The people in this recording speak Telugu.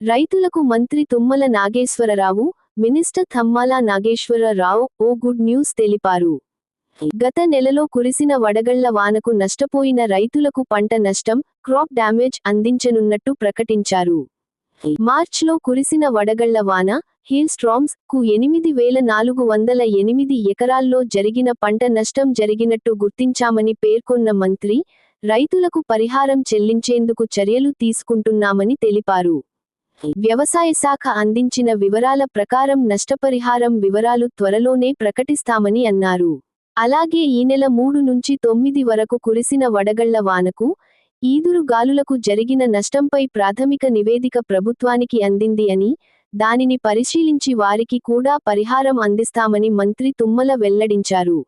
రైతులకు మంత్రి తుమ్మల నాగేశ్వరరావు మినిస్టర్ థమ్మాల నాగేశ్వరరావు ఓ గుడ్ న్యూస్ తెలిపారు. గత నెలలో కురిసిన వడగళ్ళ వానకు నష్టపోయిన రైతులకు పంట నష్టం క్రాప్ డ్యామేజ్ అందించనున్నట్టు ప్రకటించారు. మార్చ్లో కురిసిన వడగళ్ళ వాన హిల్ స్ట్రామ్స్కు ఎనిమిది వేల నాలుగు వందల ఎనిమిది ఎకరాల్లో జరిగిన పంట నష్టం జరిగినట్టు గుర్తించామని పేర్కొన్న మంత్రి రైతులకు పరిహారం చెల్లించేందుకు చర్యలు తీసుకుంటున్నామని తెలిపారు. వ్యవసాయ శాఖ అందించిన వివరాల ప్రకారం నష్టపరిహారం వివరాలు త్వరలోనే ప్రకటిస్తామని అన్నారు. అలాగే ఈ నెల మూడు నుంచి తొమ్మిది వరకు కురిసిన వడగళ్ళ వానకు ఈదురు గాలులకు జరిగిన నష్టంపై ప్రాథమిక నివేదిక ప్రభుత్వానికి అందింది అని దానిని పరిశీలించి వారికి కూడా పరిహారం అందిస్తామని మంత్రి తుమ్మల వెల్లడించారు.